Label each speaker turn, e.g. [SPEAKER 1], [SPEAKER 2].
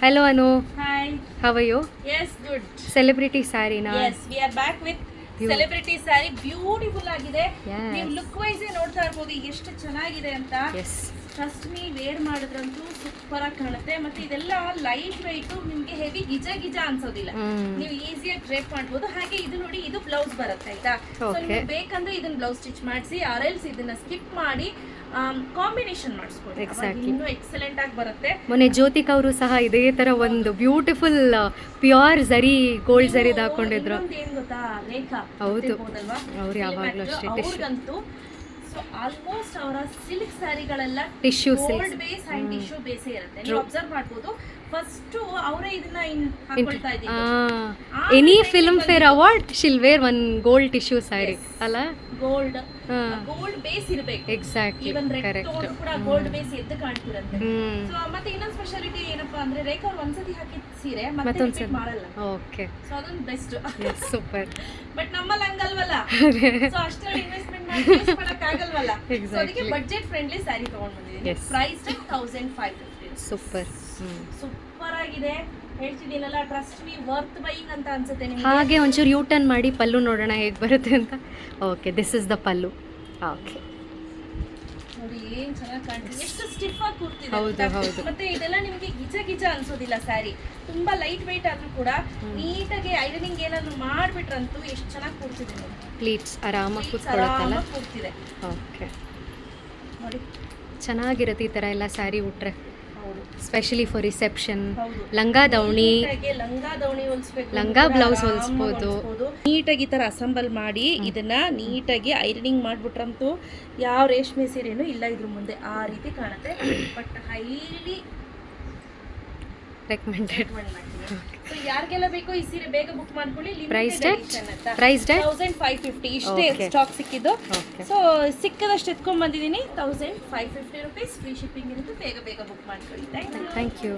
[SPEAKER 1] Hello Anu
[SPEAKER 2] hi
[SPEAKER 1] how are you?
[SPEAKER 2] Yes, good.
[SPEAKER 1] Celebrity saree na?
[SPEAKER 2] Yes, we are back with
[SPEAKER 1] Beaut-
[SPEAKER 2] celebrity saree beautiful ಆಗಿದೆ. ನೀವು look wise ನೋಡ್ತಾ ಇರ್ಬೋದು ಎಷ್ಟು ಚೆನ್ನಾಗಿದೆ ಅಂತ. Trust me wear ಮಾಡಿದ್ರಂತೂ super ಆಗಿ ಕಾಣುತ್ತೆ ಮತ್ತೆ ಇದೆಲ್ಲ ಲೈಟ್ ವೈಟ್ ನಿಮ್ಗೆ ಹೆವಿ ಗಿಜ ಗಿಜ ಅನ್ಸೋದಿಲ್ಲ. ನೀವು ಈಸಿಯಾಗಿ ಡ್ರೇಪ್ ಮಾಡ್ಬೋದು ಹಾಗೆ ಇದು ನೋಡಿ ಇದು ಬ್ಲೌಸ್ ಬರುತ್ತೆ ಆಯ್ತಾ ಸೊ. ನಿಮ್ಗೆ ಬೇಕಂದ್ರೆ ಇದನ್ನ ಬ್ಲೌಸ್ ಸ್ಟಿಚ್ ಮಾಡಿಸಿ ಎಲ್ಸ್ ಇದನ್ನ ಸ್ಕಿಪ್ ಮಾಡಿ ಕಾಂಬಿನೇಷನ್ ಮಾಡಿಸ್ಕೊಳ್ಳಿ. ಇನ್ನೂ ಎಕ್ಸಲೆಂಟ್ ಆಗಿ ಬರುತ್ತೆ.
[SPEAKER 1] ಮೊನ್ನೆ ಜ್ಯೋತಿಕ ಅವರು ಸಹ ಇದೇ ತರ ಒಂದು ಬ್ಯೂಟಿಫುಲ್ ಪ್ಯೂರ್ ಜರಿ ಗೋಲ್ಡ್
[SPEAKER 2] ಜರಿ
[SPEAKER 1] ಹಾಕೊಂಡಿದ್ರು
[SPEAKER 2] ಏನ್ ಗೊತ್ತಾ? ರೇಖಾ
[SPEAKER 1] ಹೌದು. ಅವ್ರು ಯಾವಾಗ್ಲೂ ಅಷ್ಟೇ
[SPEAKER 2] ಸೊ ಆಲ್ಮೋಸ್ಟ್ ಅವರ silk ಸ್ಯಾರಿಗಳೆಲ್ಲ
[SPEAKER 1] tissue.
[SPEAKER 2] Gold base and tissue ಬೇಸೇ ಇರುತ್ತೆ. ನೀವು. ಅಬ್ಸರ್ವ್ ಮಾಡ್ಬೋದು. ಫಸ್ಟ್ ಅವರೇ ಇದನ್ನ ಹಾಕೊಳ್ತಾ ಇದ್ದೀವಿ.
[SPEAKER 1] Any filmfare award she'll wear one gold tissue saree ಅಲ್ಲ?
[SPEAKER 2] ಗೋಲ್ಡ್ ಗೋಲ್ಡ್ ಬೇಸ್ ಇರಬೇಕು.
[SPEAKER 1] ಎಕ್ಸಾಕ್ಟ್ಲಿ
[SPEAKER 2] ಈವನ್ ರೆಡ್
[SPEAKER 1] ಕರೆಕ್ಟ್
[SPEAKER 2] ಕೂಡ ಗೋಲ್ಡ್ ಬೇಸ್ ಎದ್ದು ಕಾಣ್ತಿರುತ್ತೆ. ಸೊ ಮತ್ತೆ ಇನ್ನೊಂದು ಸ್ಪೆಷಾಲಿಟಿ ಏನಪ್ಪಾ ಅಂದ್ರೆ ರೇಖಾ ಅವ್ರು ಒಂದ್ಸತಿ ಹಾಕಿದ ಸೀರೆ ಮತ್ತೆ ರಿಪೀಟ್ ಮಾಡಲ್ಲ.
[SPEAKER 1] ಓಕೆ
[SPEAKER 2] ಸೊ ಅದೊಂದು ಬೆಸ್ಟ್
[SPEAKER 1] ಸೂಪರ್
[SPEAKER 2] ಬಟ್ ನಮ್ಮಲ್ಲಿ ಹಂಗಲ್ವಲ್ಲ? ಸೊ ಅಷ್ಟರಲ್ಲಿ
[SPEAKER 1] Exactly.
[SPEAKER 2] ಫ್ರೆಂಡ್ಲಿ ಸ್ಯಾರಿ ತಗೊಂಡ್ ಬಂದಿದ್ದೀನಿ
[SPEAKER 1] Yes.
[SPEAKER 2] Price thousand five fifty
[SPEAKER 1] super
[SPEAKER 2] super ಆಗಿದೆ ಹೇಳ್ತಿದ್ದೀನಲ್ಲ ಟ್ರಸ್ಟ್ ಮೀ ವರ್ತ್ ಬೈಯಿಂಗ್ ಅಂತ ಅನ್ಸುತ್ತೆ ನಿಮ್ಗೆ.
[SPEAKER 1] ಹಾಗೆ ಒಂಚೂರು ಯೂ ಟರ್ನ್ ಮಾಡಿ ಪಲ್ಲು ನೋಡೋಣ ಹೇಗೆ ಬರುತ್ತೆ ಅಂತ. Okay this is the pallu. Okay
[SPEAKER 2] ನೋಡಿ ಏನ್ ಚೆನ್ನಾಗಿ ಕಾಣ್ತಿದೆ. ಎಷ್ಟು ಸ್ಟಿಫ್ ಆಗಿ ಕೂರ್ತಿದೆ. ಮತ್ತೆ ಇದೆಲ್ಲ ನಿಮಗೆ ಗಿಜ ಗಿಜ ಅನ್ಸೋದಿಲ್ಲ ಸ್ಯಾರಿ ತುಂಬಾ ಲೈಟ್ ವೈಟ್ ಆದ್ರೂ ಕೂಡ ನೀಟಾಗಿ ಐರನಿಂಗ್ ಏನಾದ್ರು ಮಾಡ್ಬಿಟ್ರಂತೂ ಎಷ್ಟು ಚೆನ್ನಾಗಿ ಕೂರ್ತಿದೆ
[SPEAKER 1] ಪ್ಲೀಟ್ಸ್ ಆರಾಮಾಗಿ ಕೂತ್ಕೊಳ್ಳುತ್ತಲ್ಲ
[SPEAKER 2] ಕೂರ್ತಿದೆ.
[SPEAKER 1] ಓಕೆ
[SPEAKER 2] ನೋಡಿ.
[SPEAKER 1] ಚೆನ್ನಾಗಿರುತ್ತೆ ಈ ಥರ ಎಲ್ಲ ಸ್ಯಾರಿ ಉಟ್ರೆ. ಸ್ಪೆಷಲಿ ಫಾರ್ ರಿಸೆಪ್ಷನ್ ಲಂಗ ದವಣಿ
[SPEAKER 2] ಲಂಗ ದವಣಿ
[SPEAKER 1] ಲಂಗ blouse ಹೊಲ್ಸ್ಬೋದು.
[SPEAKER 2] ನೀಟಾಗಿ ಈ ಥರ ಅಸೆಂಬಲ್ ಮಾಡಿ ಇದನ್ನ ನೀಟಾಗಿ ಐರನಿಂಗ್ ಮಾಡಿಬಿಟ್ರಂತೂ ಯಾವ ರೇಷ್ಮೆ ಸೀರೆನೂ ಇಲ್ಲ ಇದ್ರ ಮುಂದೆ. ಆ ರೀತಿ ಕಾಣುತ್ತೆ. ಬಟ್ ಹೈಲಿ
[SPEAKER 1] ರೆಕಮೆಂಡೆಡ್
[SPEAKER 2] ಸೊ ಯಾರಿಗೆಲ್ಲ ಬೇಕೋ ಈ ಸೀರೆ ಬೇಗ ಬುಕ್ ಮಾಡ್ಕೊಳ್ಳಿ?
[SPEAKER 1] Price tag?
[SPEAKER 2] Thousand five fifty ಇಷ್ಟೇ. ಸ್ಟಾಕ್ ಸಿಕ್ಕಿದ್ದು. ಸೊ ಸಿಕ್ಕದಷ್ಟು ಎತ್ಕೊಂಡ್ ಬಂದಿದ್ದೀನಿ. Thousand five fifty rupees free shipping ಇರುತ್ತೆ. ಬೇಗ ಬೇಗ ಬುಕ್ ಮಾಡ್ಕೊಳ್ಳಿ.
[SPEAKER 1] Thank you